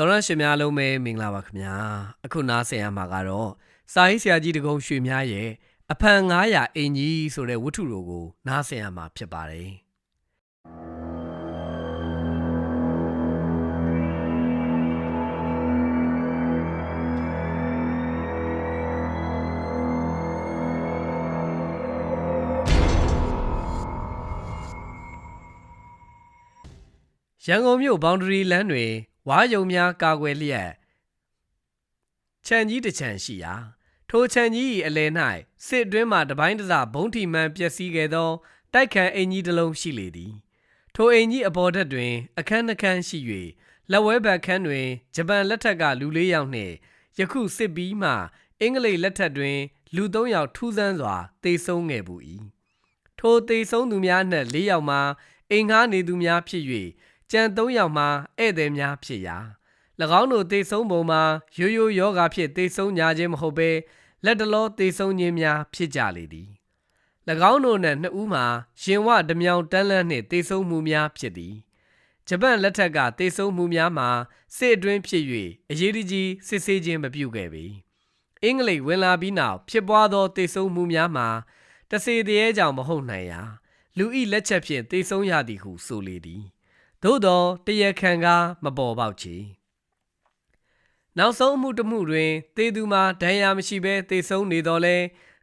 တော်ရရှင်များလုံးပဲမင်္ဂလာပါခင်ဗျာအခုနားဆင်ရမှာကတော့စာရေးဆရာကြီးတကုံရွှေများရဲ့အဖန်900အင်ကြီးဆိုတဲ့ဝတ္ထုတော်ကိုနားဆင်ရမှာဖြစ်ပါတယ်ရန်ကုန်မြို့ဘောင်ဒရီလမ်းတွင် ဝါယုံများကာကွယ်လျက်ခြံကြီးတစ်ခြံရှိရာထိုခြံကြီး၏အလယ်၌စစ်အတွင်းမှတပိုင်းတစဘုံထီမှန်ပျက်စီးခဲ့သောတိုက်ခန်းအင်ကြီးတစ်လုံးရှိလေသည်ထိုအင်ကြီးအပေါ်ထက်တွင် အခန်းနှခန်းရှိ၍လက်ဝဲဘက်ခန်းတွင်ဂျပန်လက်ထက်ကလူလေးယောက်နှင့်ယခုစစ်ပြီးမှအင်္ဂလိပ်လက်ထက်တွင် လူသုံးယောက်ထူးဆန်းစွာတေဆုံးငယ်ပူ၏ထိုတေဆုံးသူများနှင့်၄ယောက်မှာအိမ်ငှားနေသူများဖြစ်၍ ကြံ၃ယောက်မှာဧည့်သည်များဖြစ်ရာ၎င်းတို့တေဆုံးပုံမှာရိုးရိုးယောဂါဖြင့်တေဆုံးကြခြင်းမဟုတ်ဘဲလက်တလောတေဆုံးခြင်းများဖြစ်ကြလေသည်၎င်းတို့နှင့်နှစ်ဦးမှာရင်ဝဓမြောင်တန်းလန်းနှင့်တေဆုံးမှုများဖြစ်သည်ဂျပန်လက်ထက်ကတေဆုံးမှုများမှာစစ်အတွင်းဖြစ်၍အရေးကြီးစစ်ဆေးခြင်းမပြုခဲ့ပေအင်္ဂလိပ်ဝင်လာပြီးနောက်ဖြစ်ပွားသောတေဆုံးမှုများမှာတစေတရေကြောင့်မဟုတ်နိုင်ရာလူဤလက်ချက်ဖြင့်တေဆုံးရသည်ဟုဆိုလေသည် သို့သောတရခံကားမပေါ်ပေါက်ချေနောက်ဆုံးအမှုတစ်မှုတွင်တေသူမှာဒဏ်ရာမရှိဘဲတေဆုံးနေတော်လဲ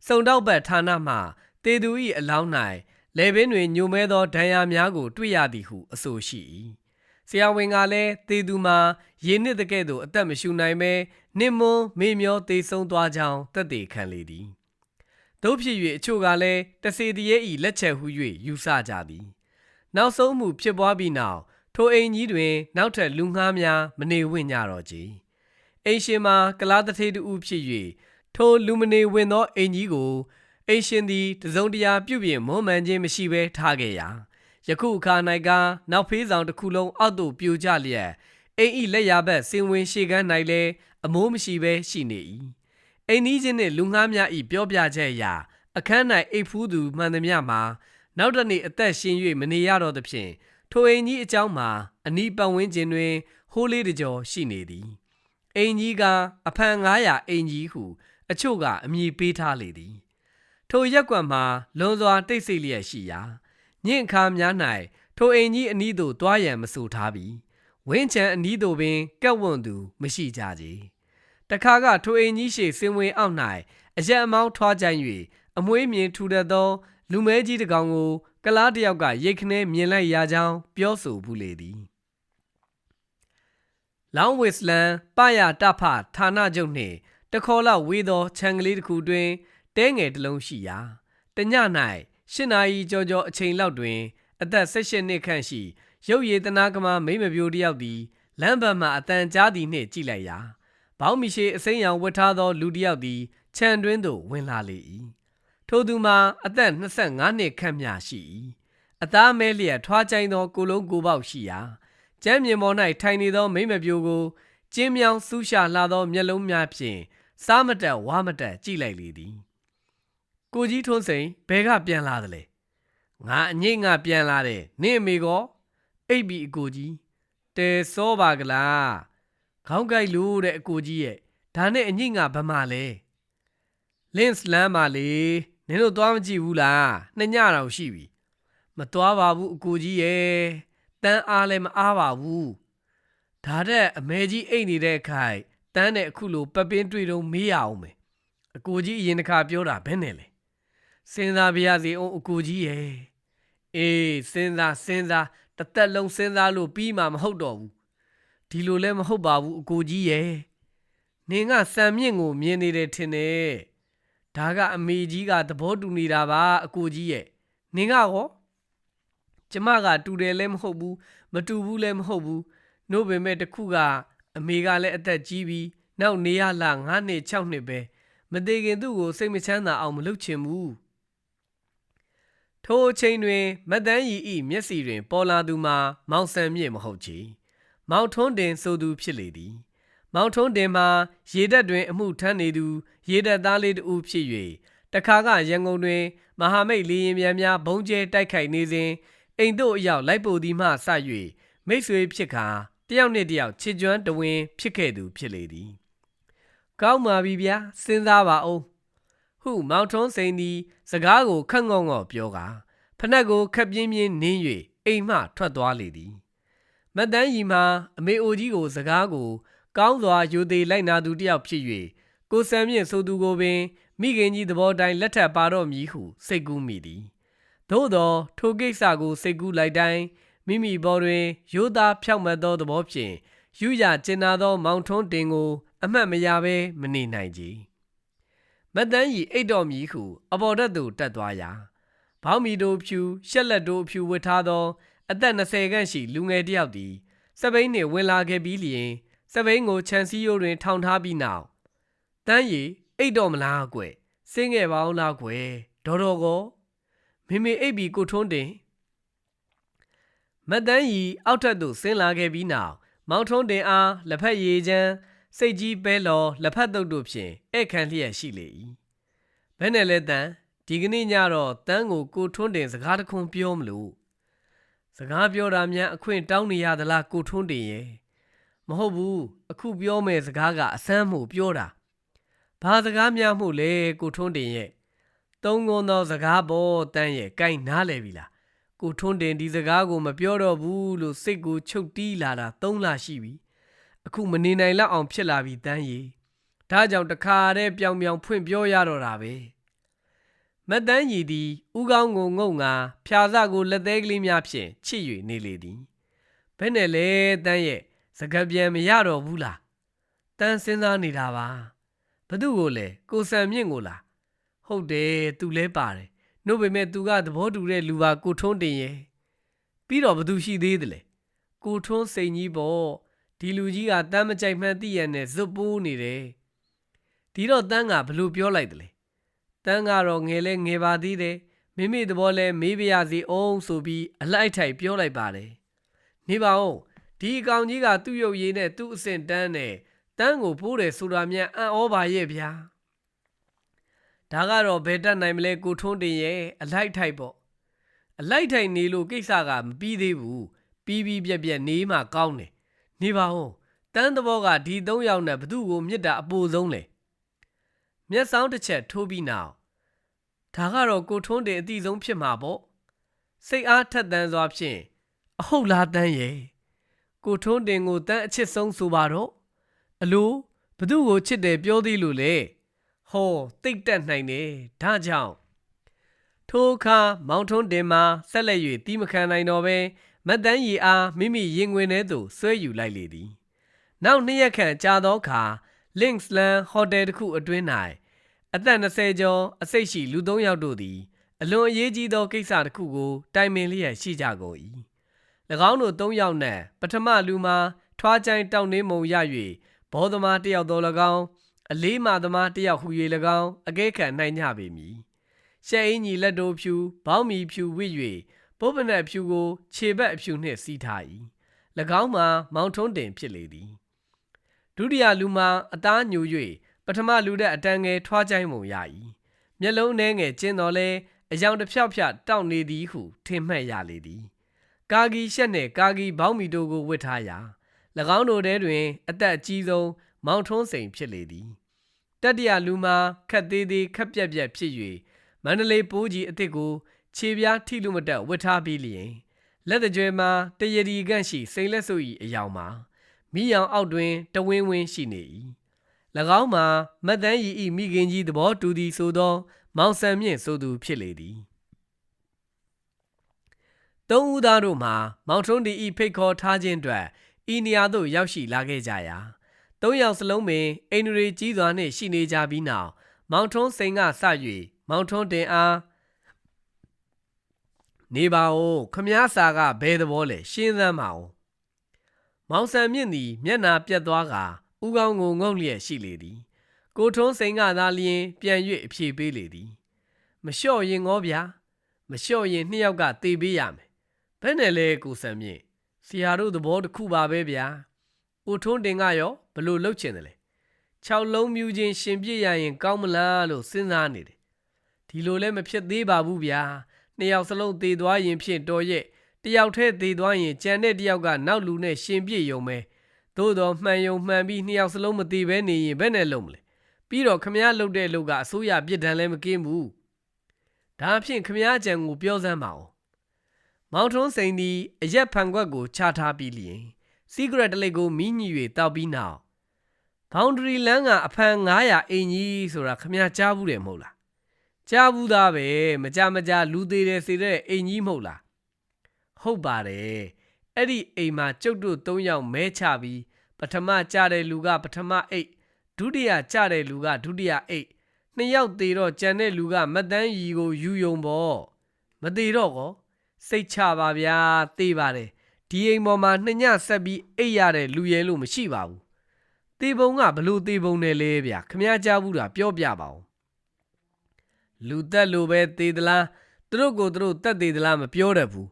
စုံတော့ဘက်ဌာနမှတေသူ၏အလောင်း၌လေပင်တွင်ညိုမဲသောဒဏ်ရာများကို တွေ့ရသည်ဟုအဆိုရှိ၏ဆရာဝန်ကလည်းတေသူမှာရေနစ်တဲ့ကဲ့သို့အသက်မရှူနိုင်ဘဲနစ်မွန်းမေမျောတေဆုံးသွားကြောင်းသက်သေခံလေသည်တို့ဖြစ်၍အချို့ကလည်းတစေတရေဤလက်ချက်ဟု၍ယူဆကြသည် နောက်ဆုံးမှုဖြစ်ပွားပြီးနောက်ထိုအိမ်ကြီးတွင် နောက်ထပ်လူငှားများမနေဝင့်ကြတော့ကြအိမ်ရှင်မှာကလားတထေးတူဖြစ်၍ထိုလူမနေဝင်သောအိမ်ကြီးကိုအိမ်ရှင်သည်တစုံတရာပြုပြင်မွမ်းမံခြင်းမရှိဘဲထားခဲ့ရာယခုအခါ၌ကနောက်ဖေးဆောင်တစ်ခုလုံးအောက်သို့ပြိုကျလျက်အိမ်ဤလက်ရဘက်စင်ဝင်ရှေကန်း၌လည်းအမိုးမရှိဘဲရှိနေ၏အိမ်နီးချင်းနှင့်လူငှားများဤပြောပြချက်အရအခန်း၌အိပ်ဖူးသူမှန်သမျှမှာ နောက်တနေ့အသက်ရှင်၍မနေရတော့သဖြင့်ထိုအိမ်ကြီးအကြောင်းမှာအနီးပတ်ဝန်းကျင်တွင်ဟိုးလေးတကြောရှိနေသည်အိမ်ကြီးကအဖန်900အိမ်ကြီးဟု အချို့ကအမည်ပေးထားလေသည် ထိုရက်ကွက်မှာလွန်စွာတိတ်ဆိတ်လျက်ရှိရာညင့်ခါများ၌ထိုအိမ်ကြီးအနီးသို့တွားရန်မဆိုထားပြီးဝင်းချံအနီးသို့ပင်ကက်ဝွန်သူမရှိကြကြတခါကထိုအိမ်ကြီးရှိစင်ဝင်အောက်၌အရက်အမောင်းထွားကြိုင်၍အမွေးမြင်ထူတတ်သော လူမဲကြီးတစ်ကောင်ကို ကလားတယောက်ကရိတ်ခနဲမြင်လိုက်ရကြောင်းပြောဆိုဘူးလေသည်လောင်ဝစ်လန်ပယတဖဌာနချုပ်နှင့်တခေါ်လောက်ဝေးသောခြံကလေးတစ်ခုတွင်တဲငယ်တစ်လုံးရှိရာတည၌၈နာရီကြော်ကြော်အချိန်လောက်တွင် အသက်၁၈နှစ်ခန့်ရှိ ရုပ်ရည်တနာကမမိမပြိုတယောက်သည်လမ်းဘက်မှအတန်ကြားသည်နှင့်ကြည့်လိုက်ရာဘောင်းမီရှိအစိမ်းရောင်ဝတ်ထားသောလူတစ်ယောက်သည်ခြံတွင်းသို့ဝင်လာလေ၏ ထိုသူမှာအသက်25နှစ်ခန့်မျှရှိ၏အသားမဲလျက်ထွားချိုင်းသောကိုလုံးကိုပေါက်ရှိရာကျမ်းမြေပေါ်၌ထိုင်နေသောမိမပြိုကိုကျင်းမြောင်ဆူးရှာလာသောမျက်လုံးများဖြင့်စားမတက်ဝါမတက်ကြည့်လိုက်လေသည်ကိုကြီးထွန်းစိန်ဘဲကပြန်လာသလဲငါအငိတ်ငါပြန်လာတယ်နင့်အမေကောအိပ်ပြီအကိုကြီးတဲစောပါကလားခေါင်းကိုက်လို့တဲ့အကိုကြီးရဲ့ဒါနဲ့အငိတ်ငါဘမလဲလင်းစ်လမ်းပါလေ နင်တို့သွားမကြည့်ဘူးလားနှစ်ညတောင်ရှိပြီမသွားပါဘူးအကိုကြီးရဲ့တန်းအားလည်းမအားပါဘူးဒါတဲ့အမဲကြီးအိတ်နေတဲ့ခိုင်တန်းနဲ့အခုလိုပပင်းတွေ့တော့မေးရအောင်မယ်အကိုကြီးအရင်တစ်ခါပြောတာဘယ်နဲ့လဲစဉ်းစားပြရစီအောင်အကိုကြီးရဲ့အေးစဉ်းစားစဉ်းစားတစ်သက်လုံးစဉ်းစားလို့ပြီးမှမဟုတ်တော့ဘူးဒီလိုလည်းမဟုတ်ပါဘူးအကိုကြီးရဲ့နင်ကစံမြင့်ကိုမြင်နေတယ်ထင်တယ် ဒါကအမေကြီးကသဘောတူနေတာပါအကိုကြီးရဲ့နင်ကရောကျမကတူတယ်လည်းမဟုတ်ဘူးမတူဘူးလည်းမဟုတ်ဘူးနို့ပေမဲ့တခုကအမေကလည်းအသက်ကြီးပြီးနောက်နေရလာ9နှစ်6နှစ်ပဲမသေးခင်သူ့ကိုစိတ်မချမ်းသာအောင်မလုပ်ချင်ဘူးထိုအချိန်တွင်မတန်းရီဤမျက်စီတွင် ပေါ်လာသူမှာမောင်ဆန်မြင့်မဟုတ်ချေမောင်ထွန်းတင်ဆိုသူဖြစ်လေသည် မောင်ထွန်းတင်မှာရေတက်တွင် အမှုထမ်းနေသူ ရေတက်သားလေးတူဖြစ်၍တခါကရန်ကုန်တွင် မဟာမိတ်လေရင်မြန်များဘုံကျဲတိုက်ခိုက်နေစဉ်အိမ်တို့အရောက်လိုက်ပို့သည်မှဆ၍မိတ်ဆွေဖြစ်ကာတယောက်နှင့်တယောက်ချစ်ကျွမ်းတဝင်းဖြစ်ခဲ့သူဖြစ်လေသည်ကောင်းပါပြီဗျာစဉ်းစားပါအောင်ဟုမောင်ထွန်းစိန်သည် စကားကိုခက်ငေါငေါပြောကာဖနက်ကိုခက်ပြင်းပြင်းနင်း၍အိမ်မှထွက်သွားလေသည်မတ်တန်းကြီးမှာအမေအိုကြီးကိုစကားကို ကောင်းစွာယူသေးလိုက်နာသူတစ်ယောက်ဖြစ်၍ကိုစံမြင့်ဆိုသူကိုပင် မိခင်ကြီးသဘောတိုင်းလက်ထပ်ပါတော့မည်ဟုစိတ်ကူးမိသည်သို့သောထိုကိစ္စကိုစိတ်ကူးလိုက်တိုင်းမိမိဘော်တွင်ရိုးသားဖြောက်မတ်သောသဘောဖြင့်ယူရကျင်နာသော မောင်ထွန်းတင်ကို အမှတ်မရဘဲမနေနိုင်ကြမတ်တန်းကြီးအိတ်တော်မည်ဟု အပေါ်တက်သို့တက်သွားရာဘောင်းမီတို့ဖြူရှက်လက်တို့ဖြူဝတ်ထားသော အသက်20ခန့်ရှိလူငယ်တစ်ယောက်သည်စပိန်နှင့်ဝင်လာခဲ့ပြီးလျင် စပိန်ကိုခြံစည်းရိုးတွင် ထောင်ထားပြီးနောက်တန်းရီအိတ်တော်မလားကွယ်စင်းငယ်ပါအောင်လားကွယ်ဒေါ်တော်ကောမိမိအိတ်ပြီးကိုထွန်းတင်မတ်တန်းရီအောက်ထပ်သို့ဆင်းလာခဲ့ပြီးနောက်မောင်ထွန်းတင်အားလက်ဖက်ရည်ချမ်းစိတ်ကြီးပဲလော်လက်ဖက်တုပ်တို့ဖြင့်ဧည့်ခံလျက်ရှိလေ၏ဘယ်နဲ့လဲတန်းဒီကနေ့ညတော့တန်းကိုကိုထွန်းတင်စကားတခွန်းပြောမလို့စကားပြောတာများအခွင့်တောင်းနေရသလားကိုထွန်းတင်ရဲ့ မဟုတ်ဘူးအခုပြောမယ်စကားကအဆန်းမှုပြောတာဘာစကားများမှုလဲကိုထွန်းတင်ရဲ့သုံးကုန်းသောစကားပေါ်တန်းရဲ့ကိုင်းနားလဲပြီလားကိုထွန်းတင်ဒီစကားကိုမပြောတော့ဘူးလို့စိတ်ကိုချုပ်တီးလာတာသုံးလရှိပြီအခုမနေနိုင်လောက်အောင်ဖြစ်လာပြီတန်းရဲ့ဒါကြောင့်တခါတည်းပြောင်ပြောင်ဖွင့်ပြောရတော့တာပဲမတ်တန်းရီသည်ဥကောင်းကိုငုံငါဖြာစကိုလက်သေးကလေးများဖြင့်ချစ်၍နေလေသည်ဘယ်နဲ့လဲတန်းရဲ့ စကပြန်မရတော့ဘူးလားတန်းစဉ်းစားနေတာပါဘသူကိုလဲကိုစံမြင့်ကိုလားဟုတ်တယ်သူလဲပါတယ်နှုတ်ပေမဲ့သူကသဘောတူတဲ့လူပါကိုထွန်းတင်ရဲ့ပြီးတော့ဘသူရှိသေးတယ်လဲကိုထွန်းစိန်ကြီးပေါ့ဒီလူကြီးကတမ်းမကြိုက်မှန်းသိရနဲ့ဇွတ်ပိုးနေတယ်ဒီတော့တန်းကဘလို့ပြောလိုက်တယ်လဲတန်းကတော့ငယ်လဲငယ်ပါသေးတယ်မိမိသဘောလဲမေးပြရစီအောင်ဆိုပြီးအလိုက်ထိုက်ပြောလိုက်ပါတယ်နေပါဦး ဒီအကောင်ကြီးကသူ့ရုပ်ရည်နဲ့သူ့အစင်တန်းနဲ့တန်းကိုပိုးတယ်ဆိုတာမြန်အံ့ဩပါရဲ့ဗျာဒါကတော့ဘယ်တတ်နိုင်မလဲကိုထွန်းတင်ရဲ့အလိုက်ထိုက်ပေါ့အလိုက်ထိုက်နေလို့ကိစ္စကမပြီးသေးဘူးပြီးပြီးပြက်ပြက်နေမှကောင်းတယ်နေပါဦးတန်းသဘောကဒီ၃ယောက်နဲ့ဘသူ့ကိုမြစ်တာအပူဆုံးလေမျက်စောင်းတစ်ချက်ထိုးပြီးနောက်ဒါကတော့ကိုထွန်းတင်အတိဆုံးဖြစ်မှာပေါ့စိတ်အားထက်သန်စွာဖြင့်အဟုတ်လားတန်းရဲ့ ကိုထွန်းတင်ကိုတန်းအချစ်ဆုံးဆိုပါတော့အလိုဘသူ့ကိုချစ်တယ်ပြောသေးလို့လေဟောတိတ်တက်နိုင်တယ်ဒါကြောင့်ထိုအခါမောင်ထွန်းတင်မှာဆက်လက်၍တီးမခံနိုင်တော့ပဲမတ်တန်းရီအားမိမိရင်ခွင်ထဲသို့ဆွဲယူလိုက်လေသည်နောက်နှစ်ရက်ခန့်ကြာသောအခါ Linksland Hotel တစ်ခုအတွင်း၌အသက်20ကျော်အစိတ်ရှိလူ၃ယောက်တို့သည်အလွန်အရေးကြီးသောကိစ္စတစ်ခုကိုတိုင်ပင်လျက်ရှိကြကုန်၏၎ င်းတို့၃ယောက်နှင့်ပထမလူမှာထွားချိုင်းတောင်းနှင်းမုံရ၍ဘောသမားတစ်ယောက်သော၎င်းအလေးမာသမားတစ်ယောက်ဟူ၍၎င်းအကဲခံနိုင်ကြပေမည်ရှဲအင်းကြီးလက်တို့ဖြူဘောင်းမီဖြူဝစ်၍ပုပ္ပနက်ဖြူကိုခြေဘက်အဖြူနှင့်စီးထား၏၎င်းမှာမောင်ထွန်းတင်ဖြစ်လေသည်ဒုတိယလူမှာအသားညူ၍ပထမလူတဲ့အတန်းငယ်ထွားချိုင်းမုံရ၏မျက်လုံးနှဲငယ်ကျင်းတော်လဲအယောင်တစ်ဖြောက်ဖြောက်တောက်နေသည်ဟုထင်မှတ်ရလေသည် ကာဂီရှက်နှင့်ကာဂီဘောင်းမီတို့ကိုဝတ်ထားရာ၎င်းတို့ထဲတွင် အသက်အကြီးဆုံးမောင်ထွန်းစိန်ဖြစ်လေသည်တတ္တရလူမှာခက်သေးသေးခက်ပြက်ပြက်ဖြစ်၍မန္တလေးပိုးကြီးအစ်စ်ကိုခြေပြားထိလူမတက်ဝတ်ထားပြီးလျင်လက်တကြွယ်မှာတရရီကန့်ရှိစိန်လက်စု၏အယောင်မှာမိယောင်အောက်တွင်တဝင်းဝင်းရှိနေ၏၎င်းမှာမတ်တန်းရီဤမိခင်ကြီးသဘောတူသည်ဆိုသော မောင်ဆန်မြင့်ဆိုသူဖြစ်လေသည် သုံးဦးသားတို့မှာမောင်ထွန်းဒီဤဖိတ်ခေါ်ထားခြင်းအတွက်ဤနေရာသို့ရောက်ရှိလာခဲ့ကြရာသုံးယောက်စလုံးပင်အိန္ဒြေကြီးစွာနှင့်ရှိနေကြပြီးနောက်မောင်ထွန်းစိန်ကစ၍မောင်ထွန်းတင်အားနေပါဦးခမားစာကဘယ်သဘောလဲရှင်းသမ်းပါဦးမောင်ဆန်မြင့်သည်မျက်နာပြတ်သွားကဥကောင်းကိုငုံလျက်ရှိလေသည်ကိုထွန်းစိန်ကသာလျင်ပြန်၍အဖြေပေးလေသည် မလျှော့ရင်ငေါဗျာမလျှော့ရင်နှစ်ယောက်ကတေးပေးရမယ် ဘယ်နဲ့လဲကိုဆန်မြင့်ဆရာတို့သဘောတစ်ခုပါပဲဗျာကိုထွန်းတင်ကရောဘလို့လှုပ်ချင်တယ်လဲ6လုံးမြူချင်းရှင်ပြည့်ရရင်ကောင်းမလားလို့စဉ်းစားနေတယ်ဒီလိုလဲမဖြစ်သေးပါဘူးဗျာနှစ်ယောက်စလုံးသေသွားရင်ဖြင့်တော်ရဲ့တယောက်တည်းသေးသွားရင်ကြံတဲ့တယောက်ကနောက်လူနဲ့ရှင်ပြည့်ယုံပဲသို့တော့မှန်ယုံမှန်ပြီးနှစ်ယောက်စလုံးမသေးဘဲနေရင်ဘယ်နဲ့လုံးမလဲပြီးတော့ခမည်းလုတ်တဲ့လူကအစိုးရပြစ်ဒဏ်လည်းမကင်းဘူးဒါအဖြစ်ခမည်းကြံကိုပြောစမ်းပါဦး မောင်ထွန်းစိန်သည်အရက်ဖန်ခွက်ကိုချထားပြီးလျင်စီဂရက်တလိတ်ကိုမိညွေတောက်ပြီးနောက်ဘောင်ဒရီလန်းကအဖန်900အင်ကြီးဆိုတာခမည်းကြားဘူးတယ်မဟုတ်လားကြားဘူးသားပဲမကြမကြလူသေးတယ်စေတဲ့အင်ကြီးမဟုတ်လားဟုတ်ပါတယ်အဲ့ဒီအိမ်မှာကျုပ်တို့၃ယောက်မဲချပြီးပထမကြတဲ့လူကပထမအိတ်ဒုတိယကြတဲ့လူကဒုတိယအိတ်နှစ်ယောက်သေးတော့ကြံတဲ့လူကမတန်းရီကိုယူယုံပေါ့မသေးတော့ကော စိတ်ချပါဗျာသေပါတယ်ဒီအိမ်ပေါ်မှာနှစ်ညဆက်ပြီးအိတ်ရတဲ့လူရဲလို့မရှိပါဘူးသေပုံကဘလို့သေပုံနဲ့လဲဗျာခမည်းကြားဘူးတာပြောပြပါဦးလူသက်လိုပဲသေသလားသူတို့ကိုသူတို့တက်သေးသလားမပြောတတ်ဘူး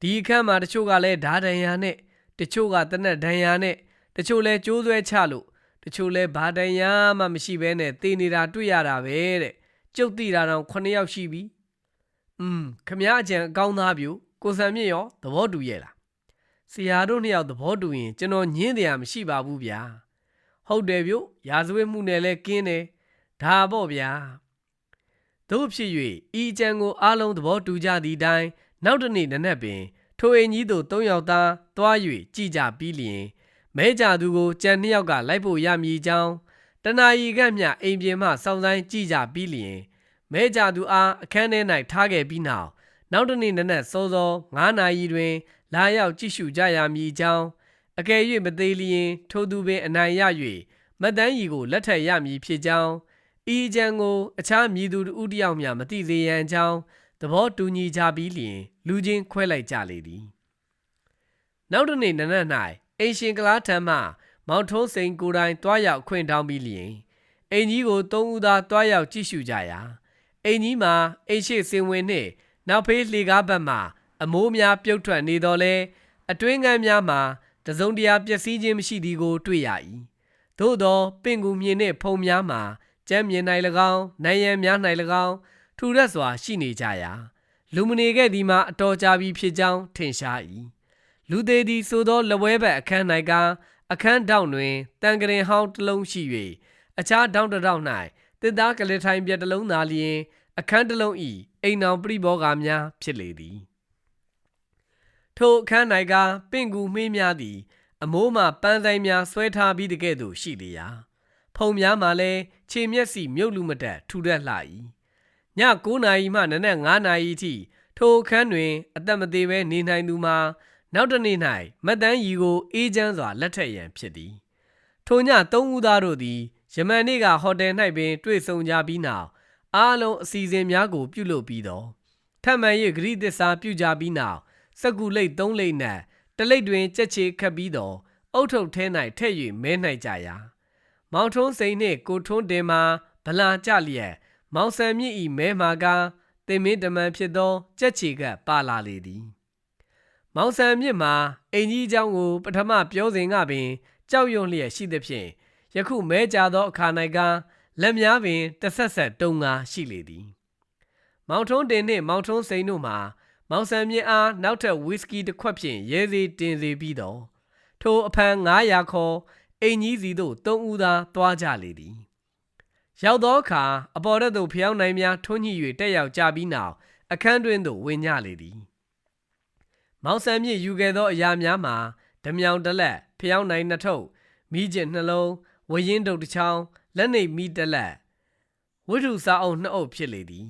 ဒီအခန်းမှာတချို့ကလည်းဓာဒဏ်ရာနဲ့တချို့ကတနက်ဒဏ်ရာနဲ့တချို့လဲကြိုးဆွဲချလို့တချို့လဲဘာဒဏ်ရာမှမရှိဘဲနဲ့တေနေတာတွေ့ရတာပဲတဲ့ကျုပ်သိတာတော့9ယောက်ရှိပြီ อืมခမည်းအကြံအကောင်းသားပြူကိုစံမြင့်ရောသဘောတူရဲ့လားဆရာတို့နှစ်ယောက်သဘောတူရင်ကျွန်တော်ညင်းတယ်မရှိပါဘူးဗျာဟုတ်တယ်ပြူရာဇဝတ်မှုနဲ့လဲကင်းတယ်ဒါပေါ့ဗျာတို့ဖြစ်၍ဤအကြံကိုအားလုံးသဘောတူကြသည့်အတိုင်းနောက်တစ်နေ့နနက်ပင် ထိုအိမ်ကြီးသို့၃ယောက်သားသွား၍ကြည်ကြပြီးလျင်မဲကြသူကိုကြံနှစ်ယောက်ကလိုက်ဖို့ရမည်ကြောင်းတနာရီကမျှအိမ်ပြင်မှစောင်းဆိုင်ကြည်ကြပြီးလျင် မဲကြသူအားအခန်းထဲ၌ထားခဲ့ပြီးနောက်နောက်တစ်နေ့နနက်စောစော9နာရီတွင် လာရောက်ကြည့်ရှုကြရမည်ကြောင်းအကယ်၍မသေးလျင်ထိုသူပင်အနိုင်ရ၍မတ်တန်းရီကိုလက်ထပ်ရမည်ဖြစ်ကြောင်းဤအကြံကိုအခြားမည်သူတစ်ဦးတစ်ယောက်မျှမသိစေရန်ကြောင်းသဘောတူညီကြပြီးလျင် လူချင်းခွဲလိုက်ကြလေသည်နောက်တစ်နေ့နနက်၌အိမ်ရှင်ကလားထံမှမောင်ထုံးစိန်ကိုယ်တိုင်တွားရောက်ခွင့်တောင်းပြီးလျင်အိမ်ကြီးကိုသုံးဦးသားတွားရောက်ကြည့်ရှုကြရာ အိမ်ကြီးမှာအိမ်ရှိစင်ဝင်နှင့် နောက်ဖေးလှေကားဘက်မှအမိုးများပြုတ်ထွက်နေတော်လဲအတွင်းငန်းများမှာတစုံတရာပျက်စီးခြင်းမရှိသည်ကိုတွေ့ရ၏သို့သောပင်ကူမြင်နှင့်ဖုံများမှာကျမ်းမြင်၌၎င်းနိုင်ရန်များ၌၎င်းထူရက်စွာရှိနေကြရာလူမနေခဲ့သည်မှာအတော်ကြာပြီဖြစ်ကြောင်းထင်ရှား၏လူသေးသည်ဆိုသောလက်ဝဲဘက်အခန်း၌ကအခန်းတောင်တွင်တန်ကရင်ဟောင်းတစ်လုံးရှိ၍အခြားတောင်တစ်တောင်၌ တစ်သားကလေးထိုင်ပြက်တစ်လုံးသာလျင် အခန်းတစ်လုံးဤအိမ်အောင်ပြိဘောဂါများဖြစ်လေသည်ထိုအခန်း၌ကပင့်ကူမှေးများသည် အမိုးမှပန်းဆိုင်များဆွဲထားပြီးတကဲ့သို့ရှိလေရာဖုံများမှလည်းခြေမျက်စိမြုပ်လူမတက်ထူထပ်လှ၏ည9နာရီမှနနက်9နာရီအထိထိုအခန်းတွင် အသက်မသေးဘဲနေနိုင်သူမှာနောက်တစ်နေ့၌မတ်တန်းရီကိုအေးချမ်းစွာလက်ထက်ရန်ဖြစ်သည်ထိုညသုံးဦးသားတို့သည် ယမန်နေ့ကဟိုတယ်၌ပင် တွေ့ဆုံကြပြီးနောက်အားလုံးအစီအစဉ်များကို ပြုလုပ်ပြီးတော့ထပ်မံ၍ဂရိသစ္စာပြုကြပြီးနောက်စက္ကူလိတ်သုံးလိတ်နှံတလိတ်တွင်ကြက်ချေခတ်ပြီးတော့အုတ်ထုပ်ထဲ၌ထည့်၍မဲ၌ကြရာမောင်ထုံးစိန်နှင့်ကိုထွန်းတင်မှာဗလာကြလျက်မောင်ဆန်မြင့်ဤမဲမှာကတင်မင်းတမန်ဖြစ်သောကြက်ချေကပါလာလေသည်မောင်ဆန်မြင့်မှာအင်ကြီးเจ้าကို ပထမပြောစဉ်ကပင်ကြောက်ရွံ့လျက်ရှိသဖြင့် ယခုမဲကြသောအခါ၌ကလက်များပင်တဆက်ဆက်တုံငါရှိလေသည် မောင်ထုံးတင်နှင့်မောင်ထုံးစိန်တို့မှာမောင်ဆန်မြင့်အားနောက်ထပ်ဝီစကီတစ်ခွက်ဖြင့်ရဲစေးတင်စေပြီးတော့ထိုအဖန်900ခေါ်အိမ်ကြီးစီသို့သုံးဦးသာသွားကြလေသည် ရောက်သောအခါအပေါ်တက်သို့ဖျောင်းနိုင်များထွန်းညှိ၍တက်ရောက်ကြပြီးနောက်အခန်းတွင်သို့ဝင်ညလေသည် မောင်ဆန်မြင့်ယူခဲ့သောအရာများမှာဓမြောင်တစ်လက်ဖျောင်းနိုင်နှစ်ထုပ်မိကျစ်နှလုံး ဝရင်တုပ်တစ်ချောင်းလက်နေမိတစ်လက်ဝိထုစာအုပ်နှစ်အုပ်ဖြစ်လေသည်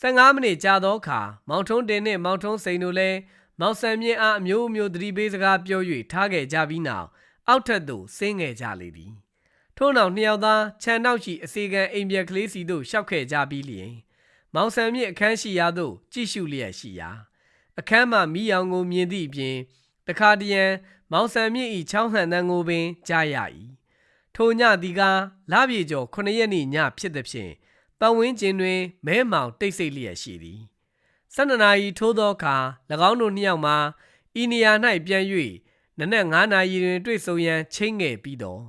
15မိနစ်ကြာသောအခါမောင်ထုံးတင်နှင့်မောင်ထုံးစိန်တို့လည်းမောင်ဆန်မြင့်အားအမျိုးအမျိုးသတိပေးစကားပြော၍ထားခဲ့ကြပြီးနောက်အောက်ထပ်သို့ဆင်းငယ်ကြလေသည်ထို့နောက်နှစ်ယောက်သားခြံနောက်ရှိအစီကံအိမ်ပြက်ကလေးစီသို့ရှောက်ခဲ့ကြပြီးလျင်မောင်ဆန်မြင့်အခန်းရှိရာသို့ကြည့်ရှုလျက်ရှိရာအခန်းမှမိအောင်ကိုမြင်သည့်အပြင်တခါတရံမောင်ဆန်မြင့်ဤချောင်းဟန်တန်းကိုပင်ကြားရ၏ ထိုညသည်ကလပြေကျော်9ရက်နေ့ညဖြစ်သည်ဖြင့်ပတ်ဝန်းကျင်တွင်မဲမောင်တိတ်ဆိတ်လျက်ရှိသည်၁၂နာရီထိုးသောအခါ၎င်းတို့နှစ်ယောက်မှာဤနေရာ၌ပြန်၍နနက်9နာရီတွင်တွေ့ဆုံရန်ချိန်ငယ်ပြီးတော့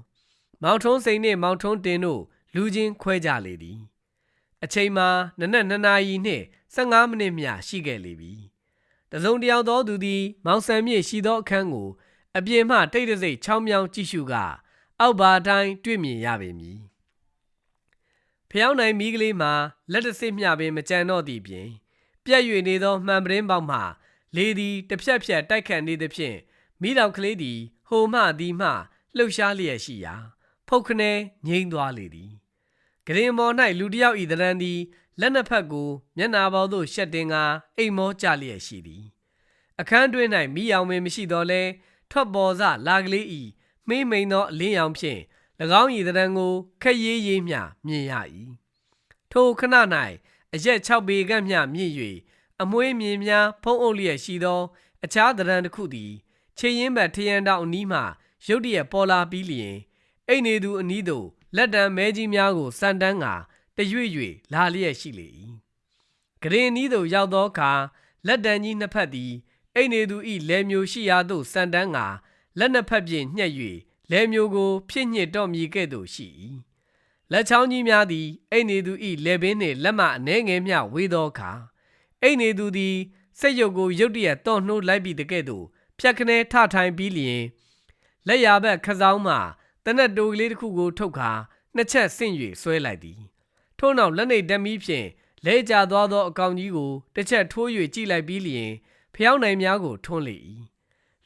မောင်ထုံးစိန်နှင့်မောင်ထုံးတင်တို့လူချင်းခွဲကြလေသည် အချိန်မှာနနက်2နာရီနှင့်15မိနစ်မျှရှိခဲ့လေပြီတစုံတစ်ယောက်သောသူသည် မောင်ဆန်မြင့်ရှိသောအခန်းကို အပြင်မှတိတ်တဆိတ်ချောင်းမြောင်းကြည့်ရှုက အောက်ဘာအတိုင်းတွေ့မြင်ရပေမည်ဖျောင်းနိုင်မိကလေးမှာလက်တစ်စစ်မျှပင်မကြံတော့သည့်ပြင် ပြက်၍နေသောမှန်ပရင်းပေါက်မှလေသည်တစ်ဖြက်ဖြက်တိုက်ခတ်နေသဖြင့်မိလောင်ကလေးသည်ဟိုမှသည်မှလှုပ်ရှားလျက်ရှိရာဖုတ်ခနဲငိမ့်သွားလေသည်ဂရင်မော်၌လူတစ်ယောက်ဤတရံသည်လက်နှစ်ဖက်ကိုမျက်နာပေါသို့ရှက်တင်ကအိမ်မောကြလျက်ရှိသည် အခန်းတွင်း၌မိအောင်မင်မရှိတော့လဲထွက်ပေါ်စလာကလေးဤ မိမိန်သောအလင်းရောင်ဖြင့်၎င်းဤတရံကိုခက်ရေးရေးမျှမြင်ရ၏ထိုခဏ၌အရက်6ပေခန့်မျှမြင့်၍အမွေးမြင်များဖုံးအုပ်လျက်ရှိသော အခြားတရံတစ်ခုသည်ခြေရင်းဘတ်ထရန်တောင်အနီးမှရုတ်တရက်ပေါ်လာပြီးလျင်အိတ်နေသူအနီးသို့လက်တံမဲကြီးများကိုစန်တန်းကတရွေ့၍လာလျက်ရှိလေ၏ဂရင်နီးသို့ရောက်သောအခါလက်တံကြီးနှစ်ဖက်သည်အိတ်နေသူ၏လယ်မျိုးရှိရာသို့စန်တန်းက လက်နှစ်ဖက်ဖြင့်ညှက်၍လယ်မျိုးကို ဖြစ်ညစ်တော့မြည်ကဲ့သို့ရှိ၏လက်ချောင်းကြီးများသည်အိတ်နေသူ၏လယ်ပင်နှင့်လက်မအနှဲငယ်မျှဝေးသောအခါအိတ်နေသူသည်စက်ရုပ်ကိုရုတ်တရက်တော့နှိုးလိုက်ပြီးတကဲ့သို့ဖြတ်ခနဲထထိုင်ပြီးလျင်လက်ရဘက်ခစောင်းမှတနက်တိုကလေးတစ်ခုကိုထုတ်ခါနှစ်ချက်ဆင့်၍ဆွဲလိုက်သည်ထို့နောက်လက်နေတမီးဖြင့်လဲကျသွားသောအကောင်ကြီးကိုတစ်ချက်ထိုး၍ကြည့်လိုက်ပြီးလျင်ဖျောင်းနိုင်များကိုထွန်းလေ၏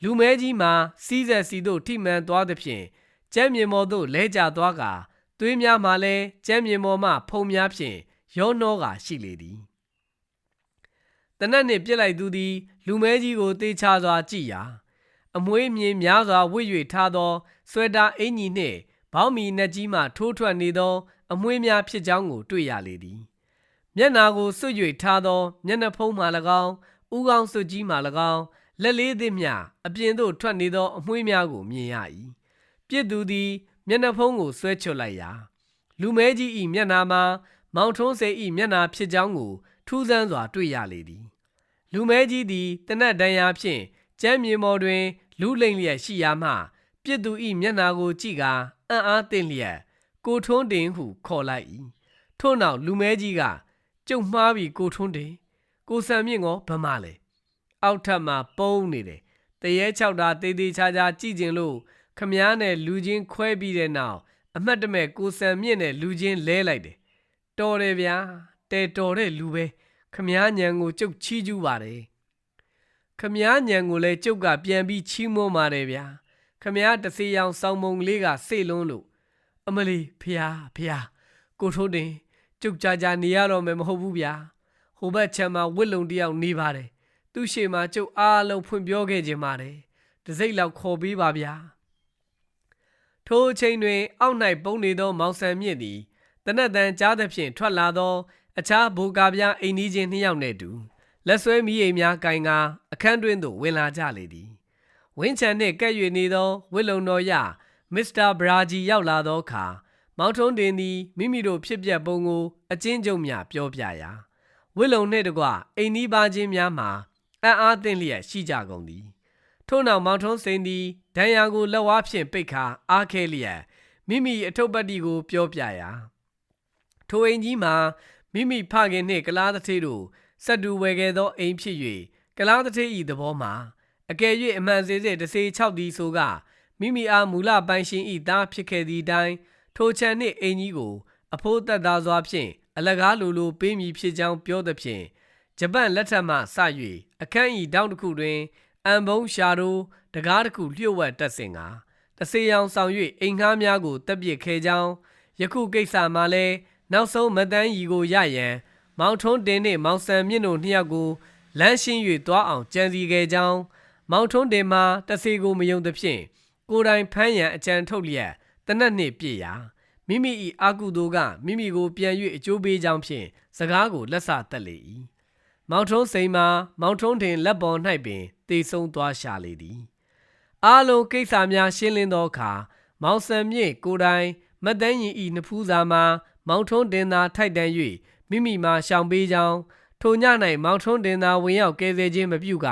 လူမဲကြီးမှာစီးဆက်စီသို့ထိမှန်သွားသဖြင့်ကျမ်းမြေမော်သို့လဲကျသွားကာသွေးများမှလည်းကျမ်းမြေမော်မှဖုံများဖြင့်ရောနှောကာရှိလေသည်တနက်နှင့်ပြစ်လိုက်သူသည် လူမဲကြီးကိုတေချာစွာကြည့်ရာအမွေးမြင်များစွာဝစ်၍ထားသောဆွဲတာအင်ကြီးနှင့်ဘောင်းမီနက်ကြီးမှထိုးထွက်နေသော အမွေးများဖြစ်ကြောင်းကိုတွေ့ရလေသည်မျက်နာကိုစွတ်၍ထားသောမျက်နှာဖုံးမှ၎င်းဥကောင်းစွတ်ကြီးမှ၎င်း လက်လေးသည့်မျှအပြင်သို့ထွက်နေသောအမွှေးများကိုမြင်ရ၏ပြစ်သူသည် မျက်နှာဖုံးကိုဆွဲချွတ်လိုက်ရာ လူမဲကြီး၏မျက်နှာမှာ မောင်ထုံးစေ၏မျက်နှာဖြစ်ကြောင်းကို ထူးဆန်းစွာတွေ့ရလေသည် လူမဲကြီးသည်တနက်တန်ရာဖြင့်ကျမ်းမြေမော်တွင် လူလိမ့်လျက်ရှိရာမှ ပြစ်သူ၏မျက်နှာကိုကြည့်ကာအံ့အားသင့်လျက်ကိုထွန်းတင်ဟုခေါ်လိုက်၏ထို့နောက်လူမဲကြီးကကျုံမှားပြီးကိုထွန်းတင်ကိုဆံမြင့်ကောဗမာလေ အောက်ထပ်မှာပုံးနေတယ်တရေချောက်တာတေးသေးချာချာကြည့်ကျင်လို့ခမားနဲ့လူချင်းခွဲပြီးတဲ့နောက်အမှတ်တမဲ့ကိုဆံမြင့်နဲ့လူချင်းလဲလိုက်တယ်တော်တယ်ဗျာတဲတော်တဲ့လူပဲခမားညံကိုကျုပ်ချီးကျူးပါတယ်ခမားညံကိုလည်းကျုပ်ကပြန်ပြီးချီးမွမ်းပါတယ်ဗျာခမားတစီရောင်စောင်းမုံလေးကစေလွန်းလို့အမလီဖျားဖျားကိုထိုးတင်ကျုပ်ကြကြနေရတော့မယ်မဟုတ်ဘူးဗျာဟိုဘက်ချမ်းမှာဝစ်လုံတယောက်နေပါတယ် သူ့ရှေ့မှာကျုပ်အားလုံးဖွင့်ပြောခဲ့ခြင်းပါတယ်တစိမ့်လောက်ခေါ်ပေးပါဗျာထိုအချိန်တွင် အောက်၌ပုံနေသော မောင်ဆန်မြင့်သည်တနက်တန်ကြားသဖြင့်ထွက်လာသော အခြားဘူကာပြားအိမ်နီးချင်းနှစ်ယောက်နှင့်တူလက်ဆွဲမီးအိမ်များကင်ကာအခန်းတွင်သို့ဝင်လာကြလေသည်ဝင်းချန်နှင့်ကဲ့၍နေသောဝစ်လုံတော်ရမစ္စတာဘရာဂျီရောက်လာသောအခါမောင်ထုံးတင်သည်မိမိတို့ဖြစ်ပျက်ပုံကိုအချင်းချုပ်များပြောပြရာဝစ်လုံနှင့်တကွအိမ်နီးပါချင်းများမှာ အံ့အားသင့်လျက်ရှိကြကုန်သည်ထို့နောက်မောင်ထုံးစိန်သည်ဒဏ်ရာကိုလက်ဝါးဖြင့်ပိတ်ခါအားခဲလျက်မိမိအထုပ်ပတ်တီကို ပြောပြရာထိုအိမ်ကြီးမှာမိမိဖခင်နှင့်ကလားတထေးတို့ဆက်တူဝယ်ခဲ့သောအိမ်ဖြစ်၍ကလားတထေး၏သဘောမှာအကယ်၍အမှန်စေစေတစေ6သည်ဆိုကမိမိအားမူလပိုင်ရှင်၏သားဖြစ်ခဲ့သည့်အတိုင်းထိုချန်နှင့်အိမ်ကြီးကို အဖိုးသက်သာစွာဖြင့်အလကားလိုလိုပေးမည်ဖြစ်ကြောင်းပြောသဖြင့် ဂျပန်လက်ထက်မှစ၍အခန်းဤတောင်းတစ်ခုတွင် အံဘုံရှာတို့တကားတစ်ခုလျှို့ဝှက်တက်ဆင်ကတစေရောင်ဆောင်၍အိမ်ငှားများကိုတက်ပစ်ခဲ့ကြောင်းယခုကိစ္စမှာလဲနောက်ဆုံးမတန်းရီကိုရရန်မောင်ထွန်းတင်နှင့်မောင်ဆန်မြင့်တို့နှစ်ယောက်ကိုလမ်းရှင်း၍တွားအောင်ကြံစီခဲ့ကြောင်းမောင်ထွန်းတင်မှာတစေကိုမယုံသဖြင့်ကိုယ်တိုင်ဖမ်းရန်အကြံထုတ်လျက်တနက်နှင့်ပြည့်ရာမိမိ၏အာကုသိုလ်ကမိမိကိုပြန်၍အကျိုးပေးကြောင်းဖြင့်စကားကိုလက်ဆတက်လေ၏ မောင်ထုံးစိန်မှာမောင်ထုံးတင်လက်ပေါ်၌ပင်တေဆုံးသွားရှာလေသည်အားလုံးကိစ္စများရှင်းလင်းသောအခါမောင်ဆန်မြင့်ကိုတိုင်မတ်တန်းရင်ဤနဖူးစာမှာမောင်ထုံးတင်သာထိုက်တန်၍မိမိမှာရှောင်ပေးကြောင်းထိုည၌မောင်ထုံးတင်သာဝင်ရောက်ကဲဆဲခြင်းမပြုက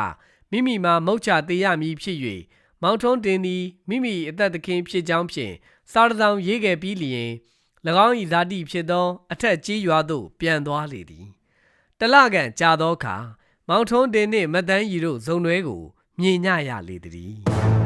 မိမိမှာမုတ်ချသေးရမည်ဖြစ်၍မောင်ထုံးတင်သည်မိမိအသက်သခင်ဖြစ်ကြောင်းဖြင့်စားတစောင်ရေးခဲ့ပြီးလျင်၎င်း၏ဇာတိဖြစ်သောအထက်ကြီးရွာသို့ပြန်သွားလေသည် တလကန်ကြာသောအခါမောင်ထုံးတင်နှင့်မတ်တန်းရီတို့ဇုံတွဲကိုမြင်ညရလေသည်